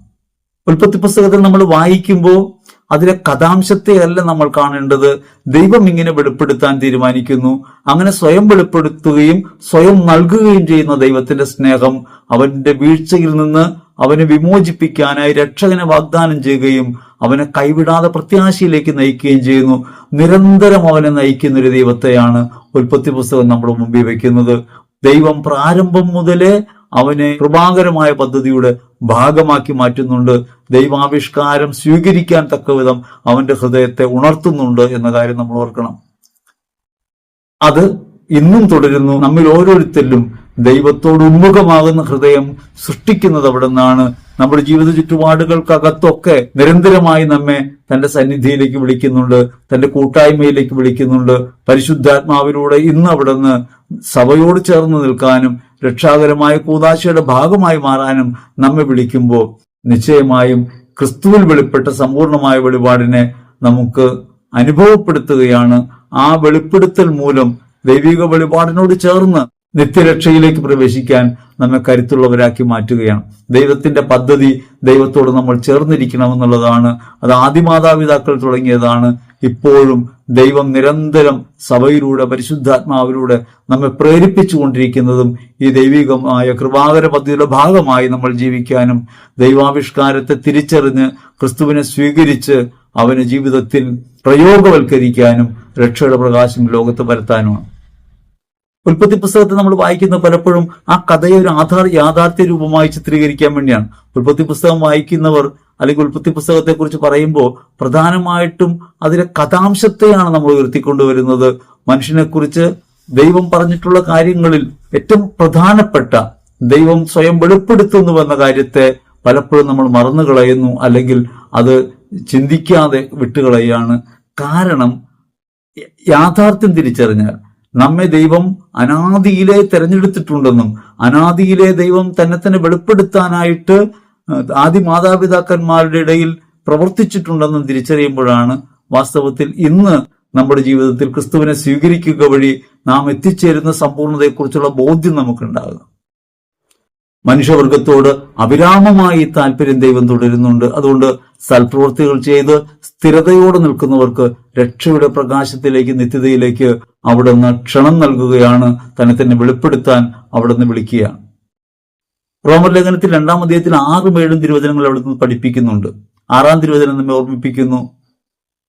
ഉൽപ്പത്തി പുസ്തകത്തിൽ നമ്മൾ വായിക്കുമ്പോൾ അതിലെ കഥാംശത്തെയല്ല നമ്മൾ കാണേണ്ടത്. ദൈവം ഇങ്ങനെ വെളിപ്പെടുത്താൻ തീരുമാനിക്കുന്നു. അങ്ങനെ സ്വയം വെളിപ്പെടുത്തുകയും സ്വയം നൽകുകയും ചെയ്യുന്ന ദൈവത്തിന്റെ സ്നേഹം അവന്റെ വീഴ്ചയിൽ നിന്ന് അവനെ വിമോചിപ്പിക്കാനായി രക്ഷകനെ വാഗ്ദാനം ചെയ്യുകയും അവനെ കൈവിടാതെ പ്രത്യാശയിലേക്ക് നയിക്കുകയും ചെയ്യുന്നു. നിരന്തരം അവനെ നയിക്കുന്ന ഒരു ദൈവത്തെയാണ് ഉൽപ്പത്തി പുസ്തകം നമ്മുടെ മുമ്പിൽ വയ്ക്കുന്നത്. ദൈവം പ്രാരംഭം മുതലേ അവനെ കൃപാകരമായ പദ്ധതിയുടെ ഭാഗമാക്കി മാറ്റുന്നുണ്ട്. ദൈവാവിഷ്കാരം സ്വീകരിക്കാൻ തക്കവിധം അവന്റെ ഹൃദയത്തെ ഉണർത്തുന്നുണ്ട് എന്ന കാര്യം നമ്മൾ ഓർക്കണം. അത് ഇന്നും തുടരുന്നു. നമ്മിൽ ഓരോരുത്തരിലും ദൈവത്തോട് ഉന്മുഖമാകുന്ന ഹൃദയം സൃഷ്ടിക്കുന്നത് അവിടെ നിന്നാണ് നമ്മുടെ ജീവിത ചുറ്റുപാടുകൾക്കകത്തൊക്കെ നിരന്തരമായി നമ്മെ തന്റെ സന്നിധിയിലേക്ക് വിളിക്കുന്നുണ്ട് തന്റെ കൂട്ടായ്മയിലേക്ക് വിളിക്കുന്നുണ്ട്. പരിശുദ്ധാത്മാവിലൂടെ ഇന്ന് അവിടെ നിന്ന് സഭയോട് ചേർന്ന് നിൽക്കാനും രക്ഷാകരമായ കൂതാശയുടെ ഭാഗമായി മാറാനും നമ്മെ വിളിക്കുമ്പോൾ നിശ്ചയമായും ക്രിസ്തുവിൽ വെളിപ്പെട്ട സമ്പൂർണമായ വെളിപാടിനെ നമുക്ക് അനുഭവപ്പെടുത്തുകയാണ്. ആ വെളിപ്പെടുത്തൽ മൂലം ദൈവിക വെളിപാടിനോട് ചേർന്ന് നിത്യരക്ഷയിലേക്ക് പ്രവേശിക്കാൻ നമ്മെ കരുത്തുള്ളവരാക്കി മാറ്റുകയാണ്. ദൈവത്തിന്റെ പദ്ധതി ദൈവത്തോട് നമ്മൾ ചേർന്നിരിക്കണമെന്നുള്ളതാണ്. അത് ആദിമാതാപിതാക്കൾ തുടങ്ങിയതാണ്. ഇപ്പോഴും ദൈവം നിരന്തരം സഭയിലൂടെ പരിശുദ്ധാത്മാവിലൂടെ നമ്മെ പ്രേരിപ്പിച്ചുകൊണ്ടിരിക്കുന്നതും ഈ ദൈവികമായ കൃപാകര പദ്ധതിയുടെ ഭാഗമായി നമ്മൾ ജീവിക്കാനും ദൈവാവിഷ്കാരത്തെ തിരിച്ചറിഞ്ഞ് ക്രിസ്തുവിനെ സ്വീകരിച്ച് അവന് ജീവിതത്തിൽ പ്രയോഗവൽക്കരിക്കാനും രക്ഷയുടെ പ്രകാശം ലോകത്ത് പരത്താനുമാണ് ഉൽപ്പത്തി പുസ്തകത്തെ നമ്മൾ വായിക്കുന്ന പലപ്പോഴും ആ കഥയെ ഒരു ആധാർ യാഥാർത്ഥ്യ രൂപമായി ചിത്രീകരിക്കാൻ വേണ്ടിയാണ്. ഉൽപ്പത്തി പുസ്തകം വായിക്കുന്നവർ അല്ലെങ്കിൽ ഉൽപ്പത്തി പുസ്തകത്തെ കുറിച്ച് പറയുമ്പോൾ പ്രധാനമായിട്ടും അതിലെ കഥാംശത്തെയാണ് നമ്മൾ ഉയർത്തിക്കൊണ്ടുവരുന്നത്. മനുഷ്യനെ കുറിച്ച് ദൈവം പറഞ്ഞിട്ടുള്ള കാര്യങ്ങളിൽ ഏറ്റവും പ്രധാനപ്പെട്ട ദൈവം സ്വയം വെളിപ്പെടുത്തുന്നു എന്ന കാര്യത്തെ പലപ്പോഴും നമ്മൾ മറന്നു കളയുന്നു അല്ലെങ്കിൽ അത് ചിന്തിക്കാതെ വിട്ടുകളയാണ്. കാരണം യാഥാർത്ഥ്യം തിരിച്ചറിഞ്ഞാൽ നമ്മെ ദൈവം അനാദിയിലെ തെരഞ്ഞെടുത്തിട്ടുണ്ടെന്നും അനാദിയിലെ ദൈവം തന്നെ തന്നെ വെളിപ്പെടുത്താനായിട്ട് ആദി മാതാപിതാക്കന്മാരുടെ ഇടയിൽ പ്രവർത്തിച്ചിട്ടുണ്ടെന്നും തിരിച്ചറിയുമ്പോഴാണ് വാസ്തവത്തിൽ ഇന്ന് നമ്മുടെ ജീവിതത്തിൽ ക്രിസ്തുവിനെ സ്വീകരിക്കുക വഴി നാം എത്തിച്ചേരുന്ന സമ്പൂർണതയെക്കുറിച്ചുള്ള ബോധ്യം നമുക്കുണ്ടാകുക മനുഷ്യവർഗത്തോട് അവിരാമമായി താല്പര്യം ദൈവം തുടരുന്നുണ്ട്. അതുകൊണ്ട് സൽപ്രവൃത്തികൾ ചെയ്ത് സ്ഥിരതയോടെ നിൽക്കുന്നവർക്ക് രക്ഷയുടെ പ്രകാശത്തിലേക്ക് നിത്യതയിലേക്ക് അവിടുന്ന് ക്ഷണം നൽകുകയാണ്. തന്നെ തന്നെ വെളിപ്പെടുത്താൻ അവിടുന്ന് വിളിക്കുകയാണ്. റോമർ ലേഖനത്തിൽ രണ്ടാം അധ്യായത്തിൽ ആറും ഏഴും തിരുവചനങ്ങൾ അവിടുന്ന് പഠിപ്പിക്കുന്നുണ്ട്. ആറാം തിരുവചനം നമ്മെ ഓർമ്മിപ്പിക്കുന്നു.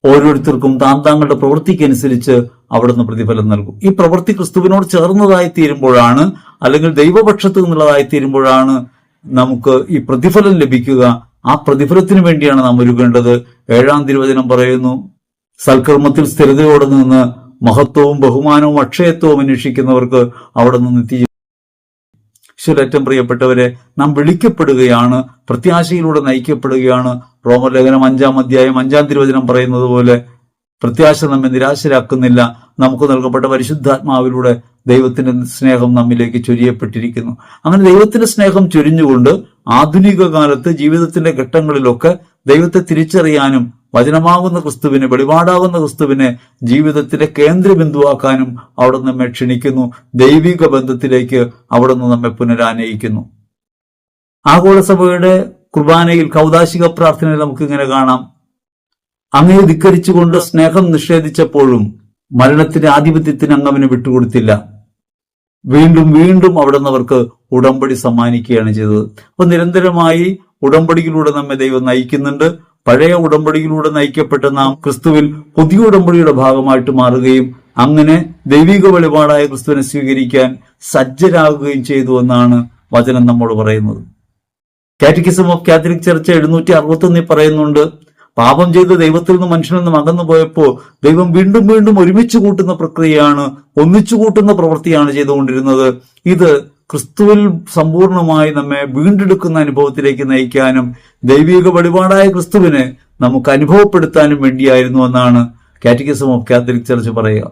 ഓരോരുത്തർക്കും താൻ താങ്കളുടെ പ്രവൃത്തിക്കനുസരിച്ച് അവിടുന്ന് പ്രതിഫലം നൽകും. ഈ പ്രവൃത്തി ക്രിസ്തുവിനോട് ചേർന്നതായി തീരുമ്പോഴാണ് അല്ലെങ്കിൽ ദൈവപക്ഷത്ത് നിന്നുള്ളതായി തീരുമ്പോഴാണ് നമുക്ക് ഈ പ്രതിഫലം ലഭിക്കുക. ആ പ്രതിഫലത്തിന് വേണ്ടിയാണ് നാം ഒരുങ്ങേണ്ടത്. ഏഴാം തിരുവചനം പറയുന്നു സൽക്കർമ്മത്തിൽ സ്ഥിരതയോടെ നിന്ന് മഹത്വവും ബഹുമാനവും അക്ഷയത്വവും അന്വേഷിക്കുന്നവർക്ക് അവിടെ നിന്ന് ഈശ്വരറ്റം പ്രിയപ്പെട്ടവരെ നാം വിളിക്കപ്പെടുകയാണ് പ്രത്യാശയിലൂടെ നയിക്കപ്പെടുകയാണ്. റോമലേഖനം അഞ്ചാം അധ്യായം അഞ്ചാം തിരുവചനം പറയുന്നത് പോലെ പ്രത്യാശ നമ്മെ നിരാശരാക്കുന്നില്ല. നമുക്ക് നൽകപ്പെട്ട പരിശുദ്ധാത്മാവിലൂടെ ദൈവത്തിന്റെ സ്നേഹം നമ്മിലേക്ക് ചൊരിയപ്പെട്ടിരിക്കുന്നു. അങ്ങനെ ദൈവത്തിന്റെ സ്നേഹം ചൊരിഞ്ഞുകൊണ്ട് ആധുനിക കാലത്ത് ജീവിതത്തിന്റെ ഘട്ടങ്ങളിലൊക്കെ ദൈവത്തെ തിരിച്ചറിയാനും വചനമാകുന്ന ക്രിസ്തുവിനെ വെളിപാടാകുന്ന ക്രിസ്തുവിനെ ജീവിതത്തിന്റെ കേന്ദ്രബിന്ദുവാക്കാനും അവിടെ നമ്മെ ക്ഷണിക്കുന്നു. ദൈവിക ബന്ധത്തിലേക്ക് അവിടെ നിന്ന് നമ്മെ പുനരാനയിക്കുന്നു ആഗോള സഭയുടെ കുർബാനയിൽ കൗതാശിക പ്രാർത്ഥനയിൽ നമുക്ക് ഇങ്ങനെ കാണാം. അങ്ങയെ ധിക്കരിച്ചുകൊണ്ട് സ്നേഹം നിഷേധിച്ചപ്പോഴും മരണത്തിന്റെ ആധിപത്യത്തിന് അങ്ങ് അവന് വിട്ടുകൊടുത്തില്ല. വീണ്ടും വീണ്ടും അവിടെ നിന്നവർക്ക് ഉടമ്പടി സമ്മാനിക്കുകയാണ് ചെയ്തത്. അപ്പൊ നിരന്തരമായി ഉടമ്പടിയിലൂടെ നമ്മെ ദൈവം നയിക്കുന്നുണ്ട്. പഴയ ഉടമ്പടിയിലൂടെ നയിക്കപ്പെട്ട നാം ക്രിസ്തുവിൽ പുതിയ ഉടമ്പടിയുടെ ഭാഗമായിട്ട് മാറുകയും അങ്ങനെ ദൈവിക വെളിപാടായ ക്രിസ്തുവിനെ സ്വീകരിക്കാൻ സജ്ജരാകുകയും ചെയ്തു എന്നാണ് വചനം നമ്മോട് പറയുന്നത്. കാറ്റിക്കിസം ഓഫ് കാത്തലിക് ചർച്ച് എഴുന്നൂറ്റി അറുപത്തൊന്നിൽ പറയുന്നുണ്ട് പാപം ചെയ്ത് ദൈവത്തിൽ നിന്ന് മനുഷ്യനിൽ നിന്നും അകന്നു പോയപ്പോൾ ദൈവം വീണ്ടും വീണ്ടും ഒരുമിച്ച് കൂട്ടുന്ന പ്രക്രിയയാണ് ഒന്നിച്ചു കൂട്ടുന്ന പ്രവൃത്തിയാണ് ചെയ്തുകൊണ്ടിരുന്നത്. ഇത് ക്രിസ്തുവിൽ സമ്പൂർണമായി നമ്മെ വീണ്ടെടുക്കുന്ന അനുഭവത്തിലേക്ക് നയിക്കാനും ദൈവിക വഴിപാടായ ക്രിസ്തുവിനെ നമുക്ക് അനുഭവപ്പെടുത്താനും വേണ്ടിയായിരുന്നു എന്നാണ് കാറ്റഗിസം ഓഫ് കാത്തലിക് ചർച്ച് പറയുക.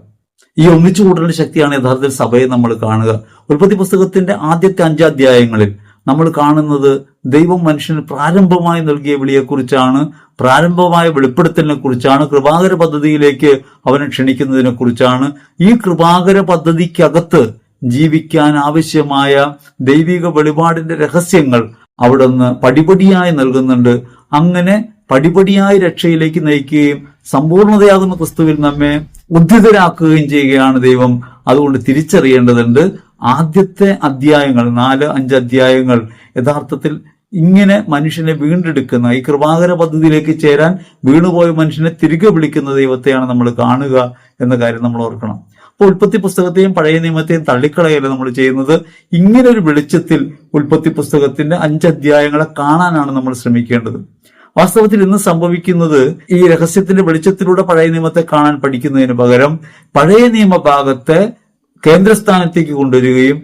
ഈ ഒന്നിച്ചു കൂട്ടേണ്ട ശക്തിയാണ് യഥാർത്ഥത്തിൽ സഭയെ നമ്മൾ കാണുക. ഉൽപ്പത്തി പുസ്തകത്തിന്റെ ആദ്യത്തെ അഞ്ചാധ്യായങ്ങളിൽ നമ്മൾ കാണുന്നത് ദൈവം മനുഷ്യന് പ്രാരംഭമായി നൽകിയ വിളിയെക്കുറിച്ചാണ് പ്രാരംഭമായ വെളിപ്പെടുത്തലിനെ കുറിച്ചാണ് കൃപാകര പദ്ധതിയിലേക്ക് അവനെ ക്ഷണിക്കുന്നതിനെ കുറിച്ചാണ് ഈ കൃപാകര പദ്ധതിക്കകത്ത് ജീവിക്കാൻ ആവശ്യമായ ദൈവിക വെളിപാടിന്റെ രഹസ്യങ്ങൾ അവിടുന്ന് പടിപടിയായി നൽകുന്നുണ്ട്. അങ്ങനെ പടിപടിയായി രക്ഷയിലേക്ക് നയിക്കുകയും സമ്പൂർണതയാകുന്ന ക്രിസ്തുവിൽ നമ്മെ ഉദ്ധിതരാക്കുകയും ചെയ്യുകയാണ് ദൈവം. അതുകൊണ്ട് തിരിച്ചറിയേണ്ടതുണ്ട് ആദ്യത്തെ അധ്യായങ്ങൾ നാല് അഞ്ച് അധ്യായങ്ങൾ യഥാർത്ഥത്തിൽ ഇങ്ങനെ മനുഷ്യനെ വീണ്ടെടുക്കുന്ന ഈ കൃപാകര പദ്ധതിയിലേക്ക് ചേരാൻ വീണുപോയ മനുഷ്യനെ തിരികെ വിളിക്കുന്ന ദൈവത്തെയാണ് നമ്മൾ കാണുക എന്ന കാര്യം നമ്മൾ ഓർക്കണം. അപ്പോൾ ഉൽപ്പത്തി പുസ്തകത്തെയും പഴയ നിയമത്തെയും തള്ളിക്കളയല്ല നമ്മൾ ചെയ്യുന്നത്? ഇങ്ങനെ ഒരു വെളിച്ചത്തിൽ ഉൽപ്പത്തി പുസ്തകത്തിന്റെ അഞ്ച് അധ്യായങ്ങളെ കാണാനാണ് നമ്മൾ ശ്രമിക്കേണ്ടത്. വാസ്തവത്തിൽ ഇന്ന് സംഭവിക്കുന്നത് ഈ രഹസ്യത്തിന്റെ വെളിച്ചത്തിലൂടെ പഴയ നിയമത്തെ കാണാൻ പഠിക്കുന്നതിന് പകരം പഴയ നിയമ ഭാഗത്തെ കേന്ദ്രസ്ഥാനത്തേക്ക് കൊണ്ടുവരികയും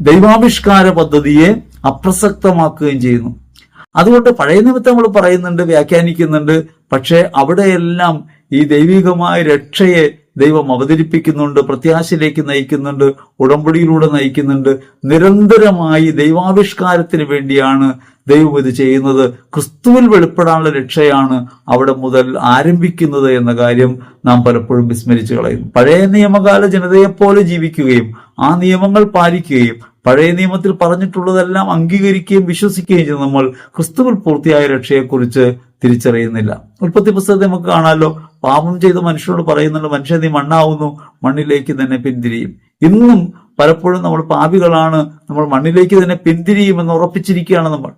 ദൈവാവിഷ്കാര പദ്ധതിയെ അപ്രസക്തമാക്കുകയും ചെയ്യുന്നു. അതുകൊണ്ട് പഴയ നിമിത്തം നമ്മൾ പറയുന്നുണ്ട് വ്യാഖ്യാനിക്കുന്നുണ്ട് പക്ഷെ അവിടെയെല്ലാം ഈ ദൈവികമായ രക്ഷയെ ദൈവം അവതരിപ്പിക്കുന്നുണ്ട് പ്രത്യാശയിലേക്ക് നയിക്കുന്നുണ്ട് ഉടമ്പടിയിലൂടെ നയിക്കുന്നുണ്ട്. നിരന്തരമായി ദൈവാവിഷ്കാരത്തിന് വേണ്ടിയാണ് ദൈവം ഇത് ചെയ്യുന്നത്. ക്രിസ്തുവിൽ വെളിപ്പെടാനുള്ള രക്ഷയാണ് അവിടെ മുതൽ ആരംഭിക്കുന്നത് എന്ന കാര്യം നാം പലപ്പോഴും വിസ്മരിച്ചു കളയും പഴയ നിയമകാല ജനതയെപ്പോലെ ജീവിക്കുകയും ആ നിയമങ്ങൾ പാലിക്കുകയും പഴയ നിയമത്തിൽ പറഞ്ഞിട്ടുള്ളതെല്ലാം അംഗീകരിക്കുകയും വിശ്വസിക്കുകയും ചെയ്ത് നമ്മൾ ക്രിസ്തുവിൽ പൂർത്തിയായ രക്ഷയെക്കുറിച്ച് തിരിച്ചറിയുന്നില്ല. ഉൽപ്പത്തി പുസ്തകത്തെ നമുക്ക് കാണാമല്ലോ പാപം ചെയ്ത മനുഷ്യനോട് പറയുന്നുണ്ട് മനുഷ്യൻ നീ മണ്ണാവുന്നു മണ്ണിലേക്ക് തന്നെ പിന്തിരിയും. ഇന്നും പലപ്പോഴും നമ്മൾ പാപികളാണ് നമ്മൾ മണ്ണിലേക്ക് തന്നെ പിന്തിരിയുമെന്ന് ഉറപ്പിച്ചിരിക്കുകയാണ് നമ്മൾ.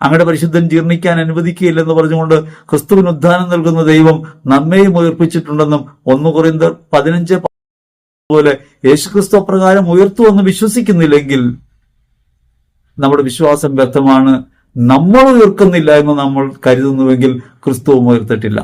അങ്ങയുടെ പരിശുദ്ധൻ ജീർണിക്കാൻ അനുവദിക്കുകയില്ലെന്ന് പറഞ്ഞുകൊണ്ട് ക്രിസ്തുവിന് ഉദ്ധാനം നൽകുന്ന ദൈവം നമ്മയും ഉയർപ്പിച്ചിട്ടുണ്ടെന്നും ഒന്ന് കുറയുന്ന പതിനഞ്ച് പോലെ യേശുക്രിസ്തു അപ്രകാരം ഉയർത്തുവെന്ന് വിശ്വസിക്കുന്നില്ലെങ്കിൽ നമ്മുടെ വിശ്വാസം വ്യക്തമാണ് നമ്മൾ ഉയർക്കുന്നില്ല എന്ന് നമ്മൾ കരുതുന്നുവെങ്കിൽ ക്രിസ്തുവും ഉയർത്തിട്ടില്ല.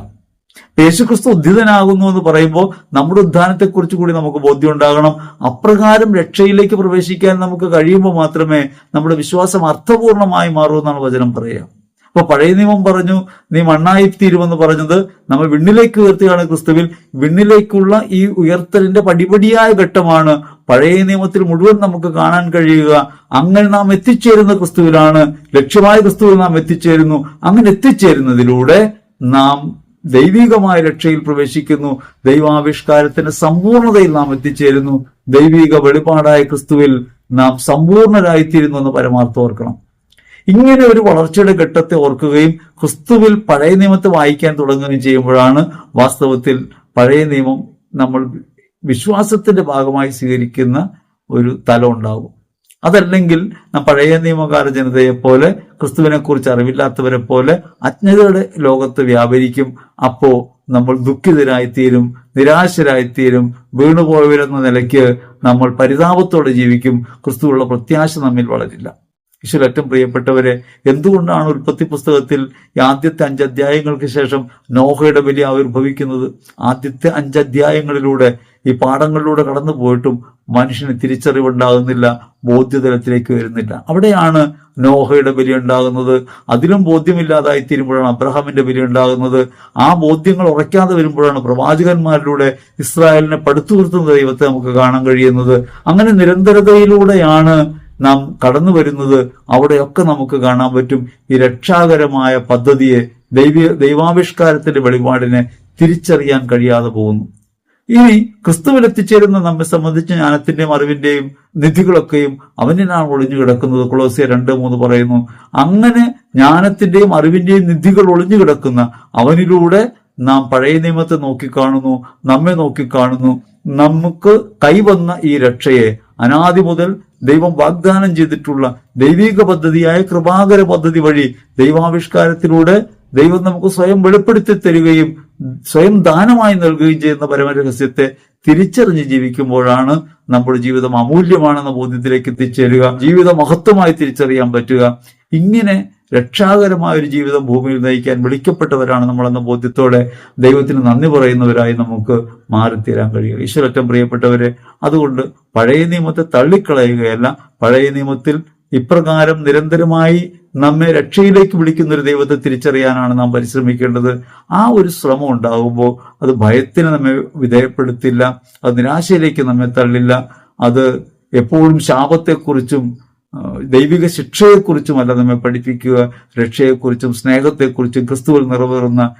യേശുക്രിസ്തു ഉദ്ധിതനാകുന്നു എന്ന് പറയുമ്പോൾ നമ്മുടെ ഉദ്ധാനത്തെക്കുറിച്ച് കൂടി നമുക്ക് ബോധ്യം ഉണ്ടാകണം. അപ്രകാരം രക്ഷയിലേക്ക് പ്രവേശിക്കാൻ നമുക്ക് കഴിയുമ്പോൾ മാത്രമേ നമ്മുടെ വിശ്വാസം അർത്ഥപൂർണമായി മാറൂ എന്നാണ് വചനം പറയുക. അപ്പൊ പഴയ നിയമം പറഞ്ഞു നീ മണ്ണായി തീരുമെന്ന് പറഞ്ഞത് നമ്മൾ വിണ്ണിലേക്ക് ഉയർത്തുകയാണ് ക്രിസ്തുവിൽ. വിണ്ണിലേക്കുള്ള ഈ ഉയർത്തലിന്റെ പടിപടിയായ ഘട്ടമാണ് പഴയ നിയമത്തിൽ മുഴുവൻ നമുക്ക് കാണാൻ കഴിയുക. അങ്ങനെ നാം എത്തിച്ചേരുന്ന ക്രിസ്തുവിലാണ് ലക്ഷ്യമായ ക്രിസ്തുവിൽ നാം എത്തിച്ചേരുന്നു. അങ്ങനെ എത്തിച്ചേരുന്നതിലൂടെ നാം ദൈവികമായ രക്ഷയിൽ പ്രവേശിക്കുന്നു. ദൈവാവിഷ്കാരത്തിന്റെ സമ്പൂർണതയിൽ നാം എത്തിച്ചേരുന്നു. ദൈവിക വെളിപാടായ ക്രിസ്തുവിൽ നാം സമ്പൂർണരായിത്തീരുന്നു എന്ന് പരമാർത്ഥം ഓർക്കണം. ഇങ്ങനെ ഒരു വളർച്ചയുടെ ഘട്ടത്തെ ഓർക്കുകയും ക്രിസ്തുവിൽ പഴയ നിയമത്തെ വായിക്കാൻ തുടങ്ങുകയും ചെയ്യുമ്പോഴാണ് വാസ്തവത്തിൽ പഴയ നിയമം നമ്മൾ വിശ്വാസത്തിന്റെ ഭാഗമായി സ്വീകരിക്കുന്ന ഒരു തലം ഉണ്ടാകും അതല്ലെങ്കിൽ നാം പഴയ നിയമകാല ജനതയെ പോലെ ക്രിസ്തുവിനെ കുറിച്ച് അറിവില്ലാത്തവരെ പോലെ അജ്ഞതയുടെ ലോകത്ത് വ്യാപരിക്കും. അപ്പോ നമ്മൾ ദുഃഖിതരായിത്തീരും നിരാശരായിത്തീരും വീണുപോയവരെന്ന നിലയ്ക്ക് നമ്മൾ പരിതാപത്തോടെ ജീവിക്കും. ക്രിസ്തുവുള്ള പ്രത്യാശ നമ്മിൽ വളരില്ല. ഈശ്വര ഏറ്റവും പ്രിയപ്പെട്ടവരെ എന്തുകൊണ്ടാണ് ഉൽപ്പത്തി പുസ്തകത്തിൽ ആദ്യത്തെ അഞ്ച് അധ്യായങ്ങൾക്ക് ശേഷം നോഹയുടെ വലിയ ആവിർഭവിക്കുന്നത്? ആദ്യത്തെ അഞ്ച് അധ്യായങ്ങളിലൂടെ ഈ പാഠങ്ങളിലൂടെ കടന്നു പോയിട്ടും മനുഷ്യന് തിരിച്ചറിവുണ്ടാകുന്നില്ല ബോധ്യതലത്തിലേക്ക് വരുന്നില്ല. അവിടെയാണ് നോഹയുടെ ബലി ഉണ്ടാകുന്നത്. അതിലും ബോധ്യമില്ലാതായി തീരുമ്പോഴാണ് അബ്രഹാമിന്റെ ബലി ഉണ്ടാകുന്നത്. ആ ബോധ്യങ്ങൾ ഉറയ്ക്കാതെ വരുമ്പോഴാണ് പ്രവാചകന്മാരിലൂടെ ഇസ്രായേലിനെ പടുത്തുയർത്തുന്ന ദൈവത്തെ നമുക്ക് കാണാൻ കഴിയുന്നത്. അങ്ങനെ നിരന്തരതയിലൂടെയാണ് നാം കടന്നു വരുന്നത് അവിടെയൊക്കെ നമുക്ക് കാണാൻ പറ്റും. ഈ രക്ഷാകരമായ പദ്ധതിയെ ദൈവ ദൈവാവിഷ്കാരത്തിന്റെ വെളിപാടിനെ തിരിച്ചറിയാൻ കഴിയാതെ പോകുന്നു. ഇനി ക്രിസ്തുവിൽ എത്തിച്ചേരുന്ന നമ്മെ സംബന്ധിച്ച് ജ്ഞാനത്തിന്റെയും അറിവിന്റെയും നിധികളൊക്കെയും അവനിലാണ് ഒളിഞ്ഞു കിടക്കുന്നത്. കൊളോസിയ രണ്ട് മൂന്ന് പറയുന്നു അങ്ങനെ ജ്ഞാനത്തിന്റെയും അറിവിന്റെയും നിധികൾ ഒളിഞ്ഞു കിടക്കുന്ന അവനിലൂടെ നാം പഴയ നിയമത്തെ നോക്കിക്കാണുന്നു നമ്മെ നോക്കിക്കാണുന്നു. നമുക്ക് കൈവന്ന ഈ രക്ഷയെ അനാദി മുതൽ ദൈവം വാഗ്ദാനം ചെയ്തിട്ടുള്ള ദൈവിക പദ്ധതിയായ കൃപാകര പദ്ധതി വഴി ദൈവാവിഷ്കാരത്തിലൂടെ ദൈവം നമുക്ക് സ്വയം വെളിപ്പെടുത്തി തരികയും സ്വയം ദാനമായി നൽകുകയും ചെയ്യുന്ന പരമരഹസ്യത്തെ തിരിച്ചറിഞ്ഞ് ജീവിക്കുമ്പോഴാണ് നമ്മുടെ ജീവിതം അമൂല്യമാണെന്ന ബോധ്യത്തിലേക്ക് എത്തിച്ചേരുക. ജീവിത മഹത്വമായി തിരിച്ചറിയാൻ പറ്റുക. ഇങ്ങനെ രക്ഷാകരമായ ഒരു ജീവിതം ഭൂമിയിൽ നയിക്കാൻ വിളിക്കപ്പെട്ടവരാണ് നമ്മളെന്ന ബോധ്യത്തോടെ ദൈവത്തിന് നന്ദി പറയുന്നവരായി നമുക്ക് മാറിത്തീരാൻ കഴിയും. ഈശ്വരറ്റം പ്രിയപ്പെട്ടവരെ അതുകൊണ്ട് പഴയ നിയമത്തെ തള്ളിക്കളയുകയല്ല പഴയ നിയമത്തിൽ ഇപ്രകാരം നിരന്തരമായി നമ്മെ രക്ഷയിലേക്ക് വിളിക്കുന്ന ഒരു ദൈവത്തെ തിരിച്ചറിയാനാണ് നാം പരിശ്രമിക്കേണ്ടത്. ആ ഒരു ശ്രമം ഉണ്ടാകുമ്പോൾ അത് ഭയത്തിന് നമ്മെ വിധേയപ്പെടുത്തില്ല അത് നിരാശയിലേക്ക് നമ്മെ തള്ളില്ല അത് എപ്പോഴും ശാപത്തെക്കുറിച്ചും ദൈവിക ശിക്ഷയെക്കുറിച്ചുമല്ല നമ്മെ പഠിപ്പിക്കുക രക്ഷയെക്കുറിച്ചും സ്നേഹത്തെക്കുറിച്ചും ക്രിസ്തുവിൽ നിറവേറുന്ന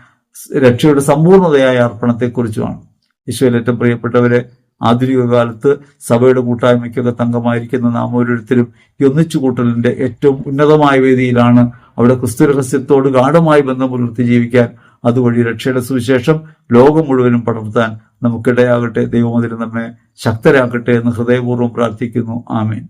രക്ഷയുടെ സമ്പൂർണതയായ അർപ്പണത്തെക്കുറിച്ചുമാണ്. ഈശോയിൽ ഏറ്റവും പ്രിയപ്പെട്ടവരെ ആധുനിക കാലത്ത് സഭയുടെ കൂട്ടായ്മയ്ക്കൊക്കെ തങ്കമായിരിക്കുന്ന നാം ഓരോരുത്തരും ഒന്നിച്ചു കൂട്ടലിന്റെ ഏറ്റവും ഉന്നതമായ വേദിയിലാണ്. അവിടെ ക്രിസ്തു രഹസ്യത്തോട് ഗാഠമായി ബന്ധം പുലർത്തി ജീവിക്കാൻ അതുവഴി രക്ഷയുടെ സുവിശേഷം ലോകം മുഴുവനും പടർത്താൻ നമുക്കിടയാകട്ടെ. ദൈവം നമ്മെ ശക്തരാക്കട്ടെ എന്ന് ഹൃദയപൂർവം പ്രാർത്ഥിക്കുന്നു. ആമേൻ.